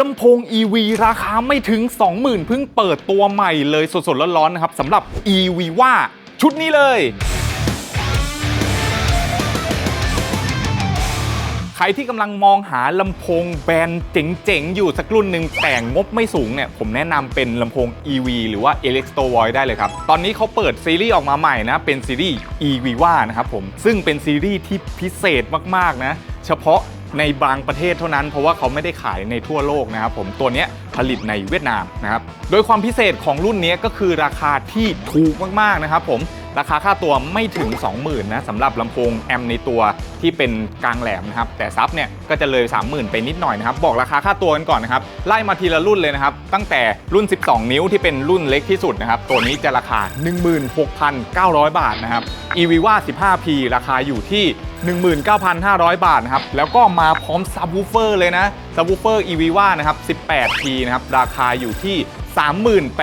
ลำโพง EV ราคาไม่ถึง 20,000 เพิ่งเปิดตัวใหม่เลยสดๆร้อนๆนะครับสำหรับ EV ว่าชุดนี้เลยใครที่กำลังมองหาลำโพงแบรนด์เจ๋งๆ อยู่สักรุ่นหนึ่งแต่งงบไม่สูงเนี่ย ผมแนะนำเป็นลำโพง EV หรือว่า Electro Voice ได้เลยครับ ตอนนี้เขาเปิดซีรีส์ออกมาใหม่นะ เป็นซีรีส์ EV ว่านะครับผม ซึ่งเป็นซีรีส์ที่พิเศษมากๆนะ เฉพาะ ในบางประเทศเท่านั้น เพราะว่าเขาไม่ได้ขายในทั่วโลกนะครับผมตัวนี้ผลิตในเวียดนามนะครับโดยความพิเศษของรุ่นนี้ก็คือราคาที่ถูกมากๆนะครับผม ราคาค่าตัวไม่ถึง 20,000นะสำหรับลำโพงแอมในตัวที่เป็นกลางแหลมนะครับ แต่ซับเนี่ยก็จะเลย 30,000 ไปนิดหน่อยนะครับ บอกราคาค่าตัวกันก่อนนะครับ ไล่มาทีละรุ่นเลยนะครับ ตั้งแต่รุ่น 12 นิ้วที่เป็นรุ่นเล็กที่สุดนะครับ ตัวนี้จะราคา 16,900 บาทนะครับ e v i v a 15P ราคาอยู่ที่ 19,500 บาทนะครับ แล้วก็มาพร้อมซับวูเฟอร์เลยนะซับวูเฟอร์ e v i v a นะครับ 18P นะครับ ราคาอยู่ที่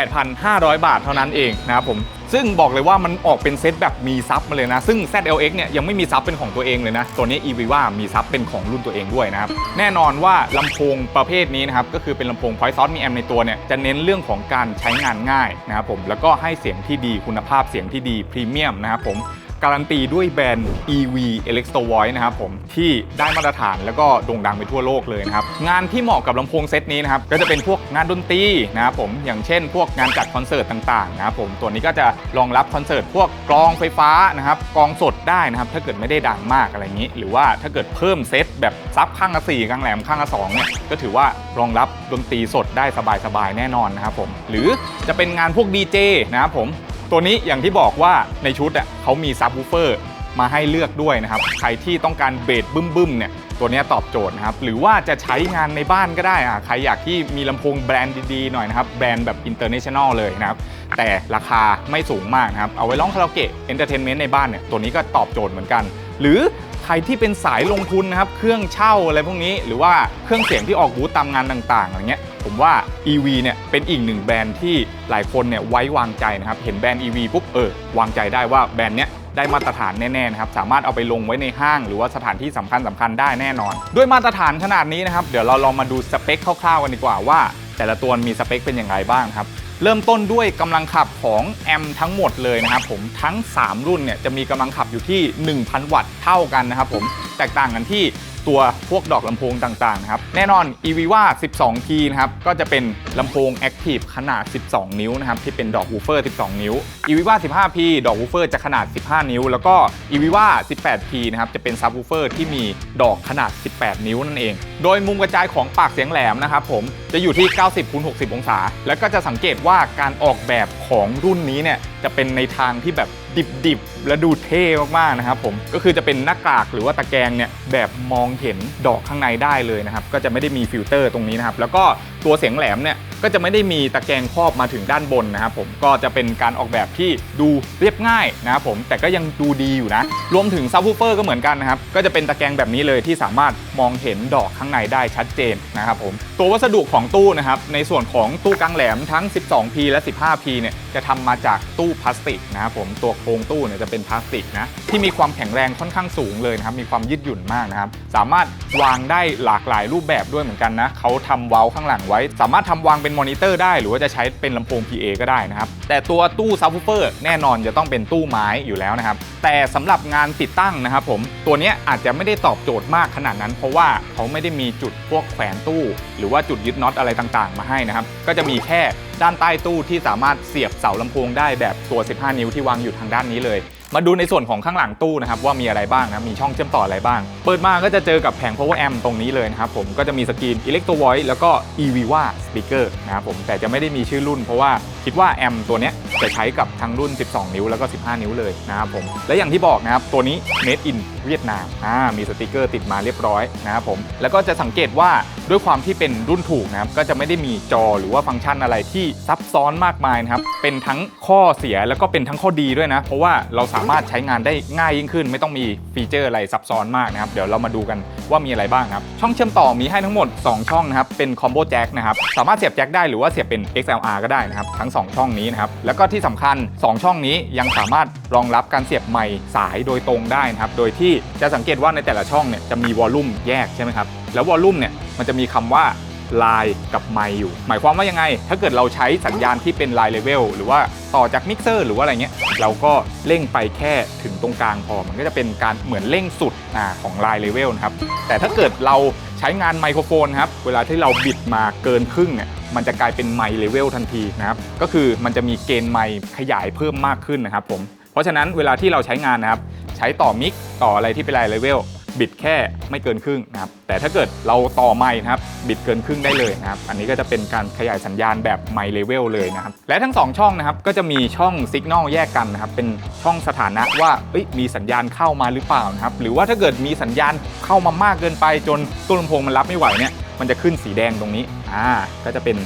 38,500 บาทเท่านั้นเองนะครับผมซึ่งบอกเลยว่ามันออกเป็นเซตแบบมีซับมาเลยนะ ซึ่ง ZLX เนี่ยยังไม่มีซับเป็นของตัวเองเลยนะ ตัวนี้ e v i v a มีซับเป็นของรุ่นตัวเองด้วยนะครับ แน่นอนว่าลำโพงประเภทนี้นะครับ ก็คือเป็นลำโพง Point Source มีแอมในตัวเนี่ย จะเน้นเรื่องของการใช้งานง่ายนะครับผม แล้วก็ให้เสียงที่ดีคุณภาพเสียงที่ดีพรีเมียมนะครับผม การันตีด้วยแบรนด์ EV Electro Voice นะครับผมที่ได้มาตรฐานแล้วก็โด่งดังไปทั่วโลกเลยนะครับ งานที่เหมาะกับลำโพงเซตนี้นะครับ ก็จะเป็นพวกงานดนตรีนะครับผมอย่างเช่น พวกงานจัดคอนเสิร์ตต่างๆนะครับผมตัวนี้ก็จะรองรับคอนเสิร์ตพวกกลองไฟฟ้านะครับกลองสดได้นะครับถ้าเกิดไม่ได้ดังมากอะไรอย่างนี้ หรือว่าถ้าเกิดเพิ่มเซตแบบซับข้างละสี่ข้างแหลมข้างละสองเนี่ยก็ถือว่ารองรับดนตรีสดได้สบายๆแน่นอนนะครับผมหรือจะเป็นงานพวกดีเจนะครับผม ตัวนี้อย่างที่บอกว่าในชุดอะเขามีซับวูเฟอร์มาให้เลือกด้วยนะครับ ใครที่ต้องการเบสบึ้มๆเนี่ยตัวนี้ตอบโจทย์นะครับ หรือว่าจะใช้งานในบ้านก็ได้อะใครอยากที่มีลำโพงแบรนด์ดีๆหน่อยนะครับ แบรนด์แบบอินเตอร์เนชั่นแนลเลยนะครับ แต่ราคาไม่สูงมากนะครับ เอาไว้ร้องคาราโอเกะเอนเตอร์เทนเมนต์ในบ้านเนี่ยตัวนี้ก็ตอบโจทย์เหมือนกัน หรือ รที่เป็นสายลงทุนนะครับ เครื่องเช่าอะไรพวกนี้ หรือว่าเครื่องเสียงที่ออกบูธตามงานต่างๆอะไรเงี้ย ผมว่า EV เนี่ยเป็นอีกหนึ่งแบรนด์ที่หลายคนเนี่ยไว้วางใจนะครับ เห็นแบรนด์ EV ปุ๊บเออวางใจได้ว่าแบรนด์เนี้ยได้มาตรฐานแน่ๆนะครับ สามารถเอาไปลงไว้ในห้าง หรือว่าสถานที่สำคัญสคัญๆได้แน่นอน ด้วยมาตรฐานขนาดนี้นะครับ เดี๋ยวเราลองมาดูสเปคคร่าวๆกันดีกว่าว่า แต่ละตัวมีสเปคเป็นอย่างไรบ้างครับ เริ่มต้นด้วยกำลังขับของแอมทั้งหมดเลยนะครับผมทั้ง 3 รุ่นเนี่ยจะมีกำลังขับอยู่ที่ 1,000 วัตต์เท่ากันนะครับผม แตกต่างกันที่ตัวพวกดอกลำโพงต่างๆนะครับ แน่นอน e v i v a 12P นะครับ ก็จะเป็นลำโพง Active ขนาด 12 นิ้วนะครับ ที่เป็นดอกวูเฟอร์ 12 นิ้ว e v i v a 15P ดอกวูเฟอร์จะขนาด 15 นิ้ว แล้วก็ e v i v a 18P นะครับ จะเป็นซับวูเฟอร์ที่มีดอกขนาด 18 นิ้วนั่นเอง โดยมุมกระจายของปากเสียงแหลมนะครับผม จะอยู่ที่ 90คูณ60 องศา แล้วก็จะสังเกตว่าการออกแบบ ของรุ่นนี้เนี่ยจะเป็นในทางที่แบบดิบๆและดูเท่มากๆนะครับผมก็คือจะเป็นหน้ากากหรือว่าตะแกรงเนี่ยแบบมองเห็นดอกข้างในได้เลยนะครับก็จะไม่ได้มีฟิลเตอร์ตรงนี้นะครับแล้วก็ตัวเสียงแหลมเนี่ย ก็จะไม่ได้มีตะแกรงครอบมาถึงด้านบนนะครับผมก็จะเป็นการออกแบบที่ดูเรียบง่ายนะครับผมแต่ก็ยังดูดีอยู่นะ รวมถึงซับวูเฟอร์ก็เหมือนกันนะครับก็จะเป็นตะแกรงแบบนี้เลยที่สามารถมองเห็นดอกข้างในได้ชัดเจนนะครับผมตัววัสดุของตู้นะครับในส่วนของตู้กลางแหลมทั้ง 12P และ 15P เนี่ยจะทำมาจากตู้พลาสติกนะครับผมตัวโครงตู้เนี่ยจะเป็นพลาสติกนะที่มีความแข็งแรงค่อนข้างสูงเลยนะครับมีความยืดหยุ่นมากนะครับสามารถวางได้หลากหลายรูปแบบด้วยเหมือนกันนะเขาทำเว้าข้างหลังไว้ สามารถทำวางเป็น็นมอนิเตอร์ได้ หรือว่าจะใช้เป็นลำโพง PA ก็ได้นะครับ แต่ตัวตู้ซับวูเฟอร์แน่นอนจะต้องเป็นตู้ไม้อยู่แล้วนะครับ แต่สำหรับงานติดตั้งนะครับผม ตัวนี้อาจจะไม่ได้ตอบโจทย์มากขนาดนั้น เพราะว่าเขาไม่ได้มีจุดพวกแขวนตู้ หรือว่าจุดยึดน็อตอะไรต่างๆ มาให้นะครับ ก็จะมีแค่ด้านใต้ตู้ที่สามารถเสียบเสาลำโพงได้แบบตัว 15 นิ้วที่วางอยู่ทางด้านนี้เลย มาดูในส่วนของข้างหลังตู้นะครับว่ามีอะไรบ้างนะมีช่องเชื่อมต่ออะไรบ้าง เปิดมาก็จะเจอกับแผง power amp ตรงนี้เลยนะครับผมก็จะมีสกรีน electro voice แล้วก็ eviva speaker นะครับผมแต่จะไม่ได้มีชื่อรุ่น เพราะว่าคิดว่าแอมตัวเนี้ยจะใช้กับทั้งรุ่น 12 นิ้วแล้วก็ 15 นิ้วเลยนะครับผมและอย่างที่บอกนะครับตัวนี้ made in เวียดนามอ่ามีสติกเกอร์ติดมาเรียบร้อยนะครับผมแล้วก็จะสังเกตว่าด้วยความที่เป็นรุ่นถูกนะครับก็จะไม่ได้มีจอหรือว่าฟังก์ชันอะไรที่ซับซ้อนมากมายนะครับเป็นทั้งข้อเสียแล้วก็เป็นทั้งข้อดีด้วยนะ เพราะว่าเราสาามารถใช้งานได้ง่ายยิ่งขึ้น ไม่ต้องมีฟีเจอร์อะไรซับซ้อนมากนะครับเดี๋ยวเรามาดูกันว่ามีอะไรบ้างครับ ช่องเชื่อมต่อมีให้ทั้งหมด 2 ช่องนะครับเป็นคอมโบแจ็คนะครับสามารถเสียบแจ็คได้หรือว่าเสียบเป็น XLR ก็ได้นะครับทั้ง 2 ช่องนี้นะครับแล้วก็ที่สำคัญ 2 ช่องนี้ยังสามารถรองรับการเสียบไมค์สายโดยตรงได้นะครับโดยที่จะสังเกตว่าในแต่ละช่องเนี่ยจะมีวอลลุ่มแยกใช่ไหมครับแล้ววอลลุ่มเนี่ยมันจะมีคำว่า ไลน์กับไมค์อยู่ หมายความว่ายังไง ถ้าเกิดเราใช้สัญญาณที่เป็นไลน์เลเวลหรือว่าต่อจากมิกเซอร์หรือว่าอะไรเงี้ยเราก็เร่งไปแค่ถึงตรงกลางพอ มันก็จะเป็นการเหมือนเร่งสุดอของไลน์เลเวลนะครับ แต่ถ้าเกิดเราใช้งานไมโครโฟนครับเวลาที่เราบิดมาเกินครึ่งเนี่ยมันจะกลายเป็นไมค์เลเวลทันทีนะครับ ก็คือมันจะมีเกณฑ์ไมค์ขยายเพิ่มมากขึ้นนะครับผม เพราะฉะนั้นเวลาที่เราใช้งานนะครับ ใช้ต่อมิกต่ออะไรที่เป็นไลน์เลเวล บิดแค่ไม่เกินครึ่งนะครับแต่ถ้าเกิดเราต่อไมค์นะครับบิดเกินครึ่งได้เลยนะครับอันนี้ก็จะเป็นการขยายสัญญาณแบบไมเลเวลเลยนะครับและทั้ง 2 ช่องนะครับก็จะมีช่องสัญญาณแยกกันนะครับเป็นช่องสถานะว่ามีสัญญาณเข้ามาหรือเปล่านะครับหรือว่าถ้าเกิดมีสัญญาณเข้ามามากเกินไปจนตู้ลำโพงมันรับไม่ไหวเนี่ยมันจะขึ้นสีแดงตรงนี้อ่าก็จะเป็น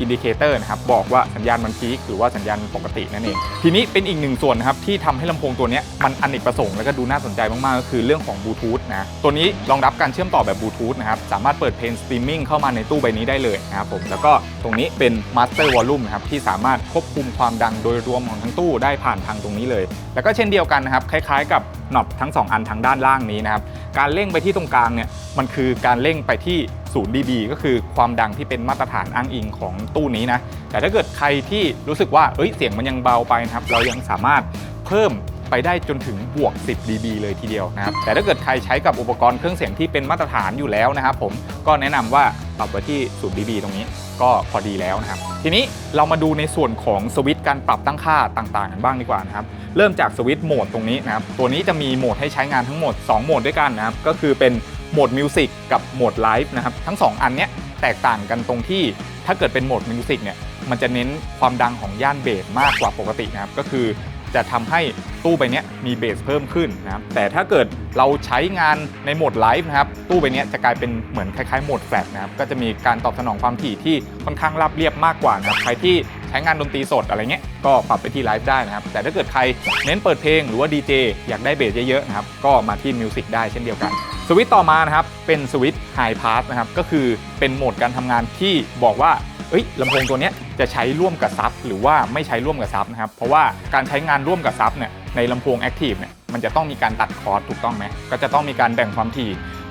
อินดิเคเตอร์นะครับบอกว่าสัญญาณมันพีคหรือว่าสัญญาณปกตินั่นเองทีนี้เป็นอีกหนึ่งส่วนนะครับที่ทำให้ลำโพงตัวนี้มันอเนกประสงค์แล้วก็ดูน่าสนใจมาก ๆ ก็คือเรื่องของบลูทูธนะตัวนี้รองรับการเชื่อมต่อแบบบลูทูธนะครับสามารถเปิดเพลงสตรีมมิ่งเข้ามาในตู้ใบนี้ได้เลยนะครับผมแล้วก็ตรงนี้เป็นมาสเตอร์วอลลุ่มนะครับที่สามารถควบคุมความดังโดยรวมของทั้งตู้ได้ผ่านทางตรงนี้เลย แล้วก็เช่นเดียวกันนะครับคล้าย ๆ กับ น็อตทั้ง 2 อันทางด้านล่างนี้นะครับ การเร่งไปที่ตรงกลางเนี่ยมันคือการเร่งไปที่0 dB ก็คือความดังที่เป็นมาตรฐานอ้างอิงของตู้นี้นะ แต่ถ้าเกิดใครที่รู้สึกว่าเอ้ยเสียงมันยังเบาไปนะครับ เรายังสามารถเพิ่มไปได้จนถึงบวก 10 dB เลยทีเดียวนะครับ แต่ถ้าเกิดใครใช้กับอุปกรณ์เครื่องเสียงที่เป็นมาตรฐานอยู่แล้วนะครับผมก็แนะนำว่าปรับไว้ที่0 dB ตรงนี้ ก็พอดีแล้วนะครับ ทีนี้เรามาดูในส่วนของสวิตช์การปรับตั้งค่าต่างๆกันบ้างดีกว่านะครับเริ่มจากสวิตช์โหมดตรงนี้นะครับ ตัวนี้จะมีโหมดให้ใช้งานทั้งหมด 2 โหมดด้วยกันนะครับ ก็คือเป็นโหมดมิวสิกกับโหมดไลฟ์นะครับ ทั้ง 2 อันเนี้ยแตกต่างกันตรงที่ถ้าเกิดเป็นโหมดมิวสิกเนี่ย มันจะเน้นความดังของย่านเบสมากกว่าปกตินะครับ ก็คือ จะทำให้ตู้ใบเนี้ยมีเบสเพิ่มขึ้นนะครับแต่ถ้าเกิดเราใช้งานในโหมดไลฟ์นะครับตู้ใบเนี้ยจะกลายเป็นเหมือนคล้ายๆโหมดแฟลตนะครับก็จะมีการตอบสนองความถี่ที่ค่อนข้างราบเรียบมากกว่านะครับใครที่ใช้งานดนตรีสดอะไรเงี้ยก็ปรับไปที่ไลฟ์ได้นะครับแต่ถ้าเกิดใครเน้นเปิดเพลงหรือว่าดีเจอยากได้เบสเยอะๆนะครับก็มาที่มิวสิกได้เช่นเดียวกันสวิตต่อมานะครับเป็นสวิตไฮพาสนะครับก็คือเป็นโหมดการทำงานที่บอกว่า เอ้ยลำโพงตัวนี้จะใช้ร่วมกับซับหรือว่าไม่ใช้ร่วมกับซับนะครับ เพราะว่าการใช้งานร่วมกับซับเนี่ยในลำโพงแอคทีฟเนี่ยมันจะต้องมีการตัดคอร์ดถูกต้องไหมก็จะต้องมีการแบ่งความถี่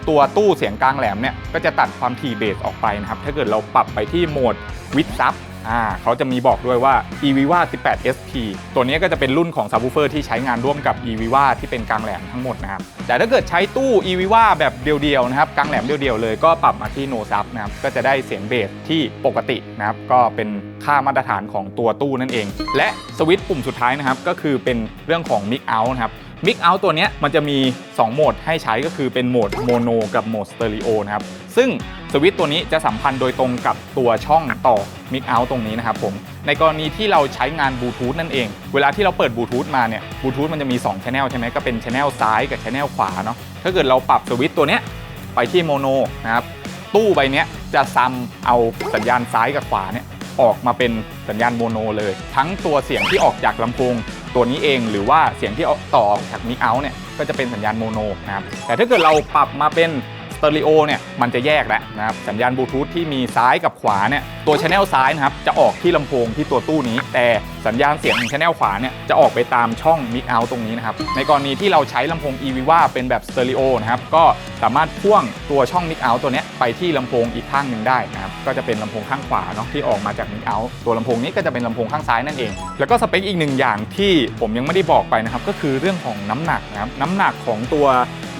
ตัวตู้เสียงกลางแหลมเนี่ยก็จะตัดความถี่เบสออกไปนะครับถ้าเกิดเราปรับไปที่โหมดวิดซับ อ่าเขาจะมีบอกด้วยว่า eviva 18 sp ตัวนี้ก็จะเป็นรุ่นของซับ w ูเฟอร์ที่ใช้งานร่วมกับ eviva ที่เป็นกลางแหลมทั้งหมดนะครับ แต่ถ้าเกิดใช้ตู้ eviva แบบเดียวๆนะครับกลางแหลมเดียวๆเลยก็ปรับมาที่ no sub นะครับก็จะได้เสียงเบสที่ปกตินะครับก็เป็นค่ามาตรฐานของตัวตู้นั่นเอง และสวิตช์ปุ่มสุดท้ายนะครับก็คือเป็นเรื่องของ mic out นะครับมิกเอาตัวนี้มันจะมี 2 โหมดให้ใช้ก็คือเป็นโหมดโมโนกับโหมดสเตอริโอนะครับ ซึ่ง สวิตตัวนี้จะสัมพันธ์โดยตรงกับตัวช่องต่อมิกเอาตรงนี้นะครับผม ในกรณีที่เราใช้งานบลูทูธนั่นเอง เวลาที่เราเปิดบลูทูธมาเนี่ยบลูทูธมันจะมี2 Channel ใช่ไหมก็เป็น Channel ซ้ายกับ Channel ขวาเนาะ ถ้าเกิดเราปรับสวิตตัวเนี้ยไปที่โมโนนะครับตู้ใบนี้จะซัมเอาสัญญาณซ้ายกับขวาเนี่ยออกมาเป็นสัญญาณโมโนเลย ทั้งตัวเสียงที่ออกจากลำโพงตัวนี้เองหรือว่าเสียงที่ต่อจากมิกเอาเนี่ยก็จะเป็นสัญญาณโมโนนะครับแต่ถ้าเกิดเราปรับมาเป็น ตอริโอเนี่ยมันจะแยกแหละนะครับสัญญาณบลูทูธที่มีซ้ายกับขวาเนี่ยตัวชแนลซ้ายนะครับจะออกที่ลำโพงที่ตัวตู้นี้ แต่สัญญาณเสียงของชแนลขวาเนี่ยจะออกไปตามช่องมิกเอาตรงนี้นะครับในกรณีที่เราใช้ลำโพง e v i v a เป็นแบบสเตอริโอนะครับก็สามารถพ่วงตัวช่องมิกเอาตัวนี้ไปที่ลำโพงอีกข้างหนึ่งได้นะครับก็จะเป็นลำโพงข้างขวาเนาะที่ออกมาจากมิกเอาตัวลำโพงนี้ก็จะเป็นลำโพงข้างซ้ายนั่นเอง แล้วก็สเปคอีกหนึ่งอย่างที่ผมยังไม่ได้บอกไปนะครับก็คือเรื่องของน้ำหนักนะครับน้ำหนักของตัว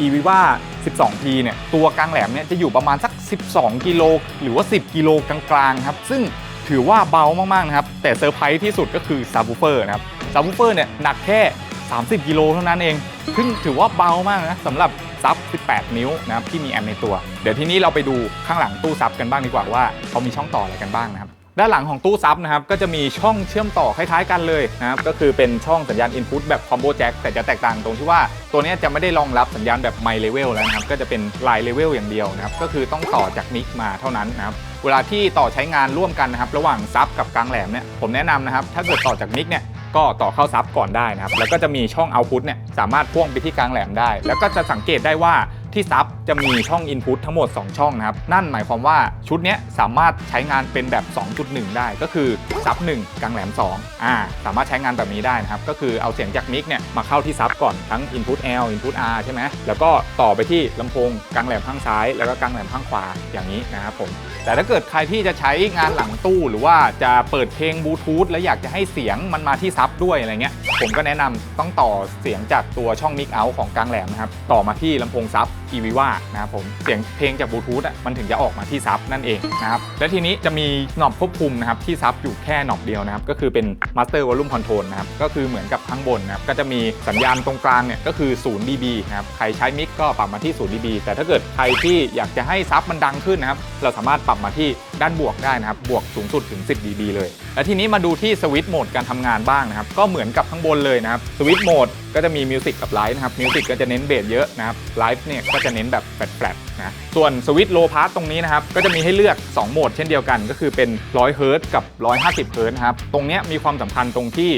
e v i v a 12P เนี่ยตัวกลางแหลมเนี่ยจะอยู่ประมาณสัก 12 กิโลหรือว่า 10 กิโลกลางๆครับซึ่งถือว่าเบามากๆนะครับแต่เซอร์ไพรส์ที่สุดก็คือซับ w ูเฟอร์นะครับซับ w ูเฟอร์เนี่ยหนักแค่ 30 กิโลเท่านั้นเองซึ่งถือว่าเบามากนะสำหรับซับ 18 นิ้วนะครับที่มีแอมในตัว เดี๋ยวทีนี้เราไปดูข้างหลังตู้ซับกันบ้างดีกว่าว่าเขามีช่องต่ออะไรกันบ้างนะครับ ด้านหลังของตู้ซับนะครับก็จะมีช่องเชื่อมต่อคล้ายๆกันเลยนะครับก็คือเป็นช่องสัญญาณ Input แบบ Combo Jack แต่จะแตกต่างตรงที่ว่าตัวนี้จะไม่ได้รองรับสัญญาณแบบ My Level แล้วนะครับก็จะเป็น Line Level อย่างเดียวนะครับก็คือต้องต่อจากนิกมาเท่านั้นนะครับเวลาที่ต่อใช้งานร่วมกันนะครับระหว่างซับกับกลางแหลมเนี่ยผมแนะนำนะครับถ้าเกิดต่อจากนิกเนี่ยก็ต่อเข้าซับก่อนได้นะครับแล้วก็จะมีช่อง Output เนี่ยสามารถพ่วงไปที่กลางแหลมได้ แล้วก็จะสังเกตได้ว่าที่ซับจะมีช่อง Input ทั้งหมด 2 ช่องนะครับ นั่นหมายความว่าชุดนี้สามารถใช้งานเป็นแบบ 2.1 ได้ก็คือซับ1กลางแหลม2อ่าสามารถใช้งานแบบนี้ได้นะครับ ก็คือเอาเสียงจากมิกเนี่ยมาเข้าที่ซับก่อนทั้ง Input L Input R ใช่ไหมแล้วก็ต่อไปที่ลำโพงกลางแหลมข้างซ้าย แล้วก็กลางแหลมข้างขวาอย่างนี้นะครับผมแต่ถ้าเกิดใครที่จะใช้งานหลังตู้หรือว่าจะเปิดเพลงบลูทูธแล้วอยากจะให้เสียงมันมาที่ซับด้วยอะไรเงี้ยผมก็แนะนำต้องต่อเสียงจากตัวช่องมิกเอาของกลางแหลมนะครับต่อมาที่ลำโพงซับ e v i v a นะครับผมเสียงเพลงจากบลูทูธอะมันถึงจะออกมาที่ซับนั่นเองนะครับและทีนี้จะมีหนอบควบคุมนะครับที่ซับอยู่แค่หนอบเดียวนะครับก็คือเป็น Master Volume Control นะครับก็คือเหมือนกับข้างบนนะครับก็จะมีสัญญาณตรงกลางเนี่ยก็คือ 0 dB นะครับใครใช้มิกก็ปรับมาที่ 0 dB แต่ถ้าเกิดใครที่อยากจะให้ซับมันดังขึ้นนะครับเราสามารถปรับมาที่ด้านบวกได้นะครับ บวกสูงสุดถึง 10 dB เลย และทีนี้มาดูที่สวิตช์โหมดการทำงานบ้างนะครับ ก็เหมือนกับข้างบนเลยนะครับ สวิตช์โหมดก็จะมีมิวสิกกับไลฟ์นะครับ มิวสิกก็จะเน้นเบสเยอะนะครับ ไลฟ์เนี่ยก็จะเน้นแบบแฟลตๆนะ ส่วนสวิตช์โลพาร์ตรงนี้นะครับ ก็จะมีให้เลือก 2 โหมดเช่นเดียวกัน ก็คือเป็น100เฮิร์ตกับ150เฮิร์ตนะครับ ตรงนี้มีความสำคัญตรงที่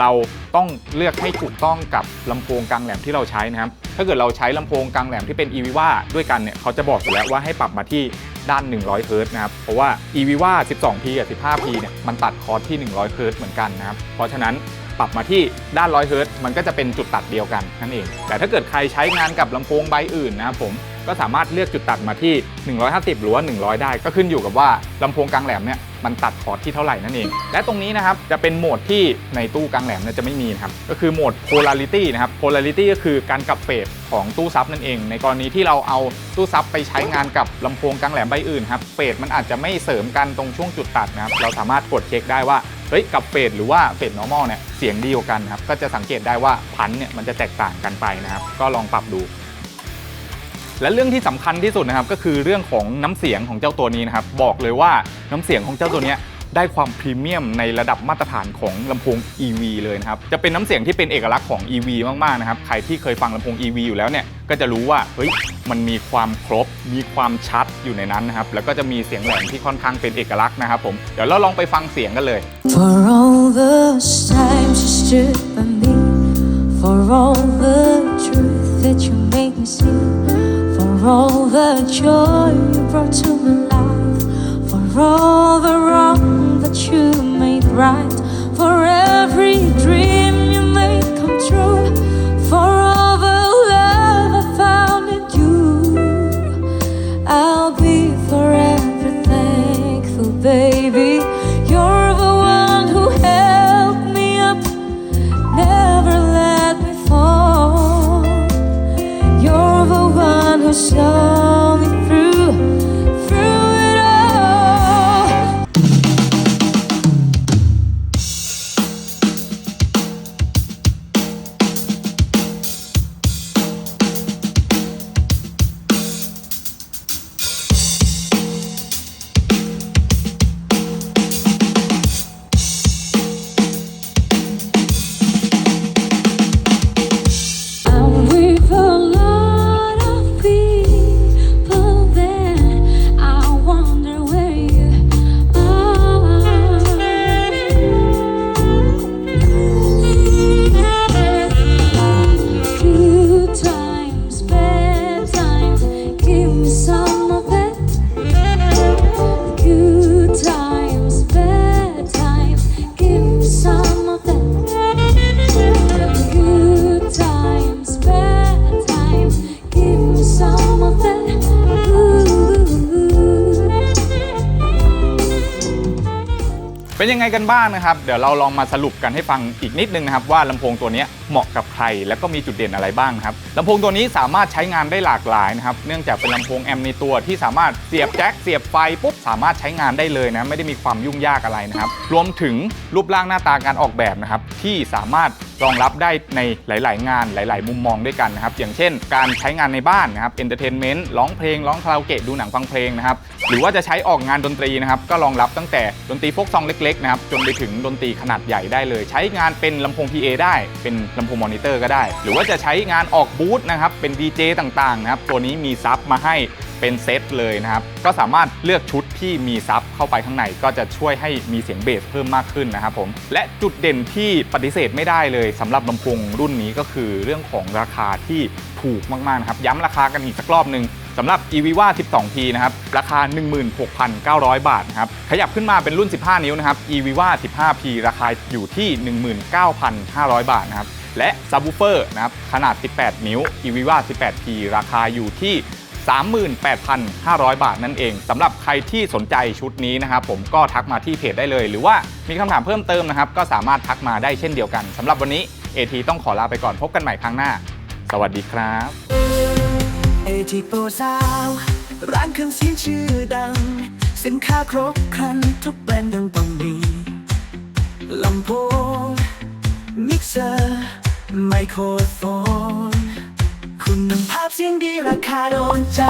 เราต้องเลือกให้ถูกต้องกับลำโพงกลางแหลมที่เราใช้นะครับ ถ้าเกิดเราใช้ลำโพงกลางแหลมที่เป็น e v i v a ด้วยกันเนี่ยเขาจะบอกอยู่แล้วว่าให้ปรับมาที่ด้าน 100 เฮิร์ตนะครับ เพราะว่า e v i v a 12P กับ 15P เนี่ยมันตัดคอร์สที่ 100 เฮิร์ตเหมือนกันนะครับ เพราะฉะนั้นปรับมาที่ด้าน 100 เฮิร์ตมันก็จะเป็นจุดตัดเดียวกันนั่นเอง แต่ถ้าเกิดใครใช้งานกับลำโพงใบอื่นนะครับผมก็สามารถเลือกจุดตัดมาที่ 150 หรือว่า 100 ได้ ก็ขึ้นอยู่กับว่าลำโพงกลางแหลมเนี่ย มันตัดคอร์ดที่เท่าไหร่นั่นเอง และตรงนี้นะครับจะเป็นโหมดที่ในตู้กลางแหลมเนี่ยจะไม่มีนะครับก็คือโหมด polarity นะครับ polarity ก็คือการกลับเฟสของตู้ซับนั่นเอง ในกรณีที่เราเอาตู้ซับไปใช้งานกับลำโพงกลางแหลมใบอื่นครับเฟสมันอาจจะไม่เสริมกันตรงช่วงจุดตัดนะครับเราสามารถกดเช็คได้ว่าเฮ้ยกับเฟสหรือว่าเฟส normal เนี่ยเสียงดีกว่ากันครับก็จะสังเกตได้ว่าพันเนี่ยมันจะแตกต่างกันไปนะครับก็ลองปรับดู และเรื่องที่สำคัญที่สุดนะครับก็คือเรื่องของน้ำเสียงของเจ้าตัวนี้นะครับบอกเลยว่าน้ำเสียงของเจ้าตัวนี้ได้ความพรีเมียมในระดับมาตรฐานของลำโพง EV เลยนะครับ จะเป็นน้ำเสียงที่เป็นเอกลักษณ์ของ EV มาก ๆ นะครับ ใครที่เคยฟังลำโพง EV อยู่แล้วเนี่ย ก็จะรู้ว่า เฮ้ย มันมีความครบ มีความชัดอยู่ในนั้นนะครับ แล้วก็จะมีเสียงแหลมที่ค่อนข้างเป็นเอกลักษณ์นะครับผม เดี๋ยวเราลองไปฟังเสียงกันเลย For all the times you stood by me, for all the truth that you made me see, the joy you brought to my life, for all เป็นยังไงกันบ้างนะครับ เดี๋ยวเราลองมาสรุปกันให้ฟังอีกนิดนึงนะครับ ว่าลำโพงตัวนี้เหมาะกับใคร แล้วก็มีจุดเด่นอะไรบ้างครับลำโพงตัวนี้สามารถใช้งานได้หลากหลายนะครับ เนื่องจากเป็นลำโพงแอมในตัวที่สามารถเสียบแจ็คเสียบไฟปุ๊บสามารถใช้งานได้เลยนะไม่ได้มีความยุ่งยากอะไรนะครับ รวมถึงรูปร่างหน้าตาการออกแบบนะครับที่สามารถ รองรับได้ในหลาย ๆ งานหลาย ๆ มุมมองด้วยกันนะครับอย่างเช่น การใช้งานในบ้านนะครับเอนเตอร์เทนเมนต์ร้องเพลงร้องคาราโอเกะดูหนังฟังเพลงนะครับหรือว่าจะใช้ออกงานดนตรีนะครับก็รองรับตั้งแต่ดนตรีโฟกซองเล็ก ๆ นะครับจนไปถึงดนตรีขนาดใหญ่ได้เลย ใช้งานเป็นลำโพง PA ได้ เป็นลำโพงมอนิเตอร์ก็ได้ หรือว่าจะใช้งานออกบูธนะครับเป็น DJ ต่าง ๆ นะครับตัวนี้มีซับมาให้ เป็นเซตเลยนะครับ ก็สามารถเลือกชุดที่มีซับเข้าไปข้างในก็จะช่วยให้มีเสียงเบสเพิ่มมากขึ้นนะครับผมและจุดเด่นที่ปฏิเสธไม่ได้เลยสำหรับลำโพงรุ่นนี้ก็คือเรื่องของราคาที่ถูกมากๆนะครับย้ำราคากันอีกสักรอบหนึ่งสำหรับ eViva 12P นะครับ ราคา 16,900 บาทนะครับ ขยับขึ้นมาเป็นรุ่น 15 นิ้วนะครับ eViva 15P ราคาอยู่ที่ 19,500 บาทนะครับ และซับวูเฟอร์นะครับ ขนาด 18 นิ้ว eViva 18P ราคาอยู่ที่ 38,500 บาทนั่นเองสำหรับใครที่สนใจชุดนี้นะครับผมก็ทักมาที่เพจได้เลย หรือว่ามีคำถามเพิ่มเติมนะครับ ก็สามารถทักมาได้เช่นเดียวกันสำหรับวันนี้ AT ต้องขอลาไปก่อนพบกันใหม่ครั้งหน้า สวัสดีครับเอทีโปรซาวร้านเครื่องเสียงชื่อดัง สินค้าครบครันทุกแบรนด์ดังต้องมีลำโพงมิกเซอร์ไมโครโฟน คุณภาพเสียงดีราคาโดนใจ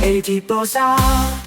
เอทีโปรซาว